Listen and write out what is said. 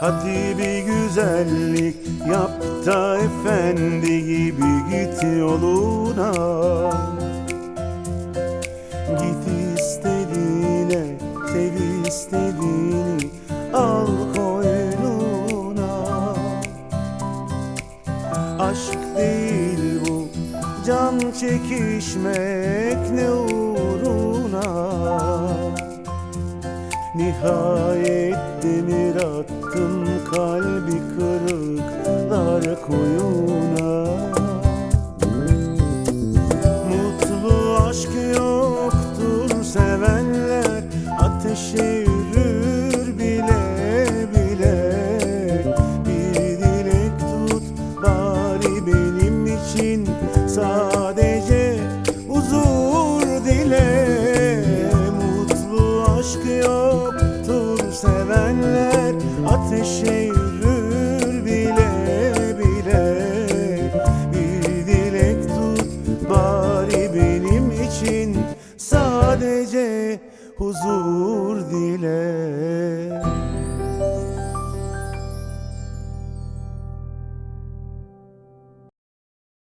Hadi bir güzellik yap da efendi gibi git yoluna. Git istediğine, sev istediğini al koynuna. Aşk değil bu, can çekişmek ne uğruna. Nihayet kalbi kırıklar koyuna. Mutlu aşk yoktur sevenler Ateşe Ateşe yürür bile bile. Bir dilek tut bari benim için. Sadece huzur dile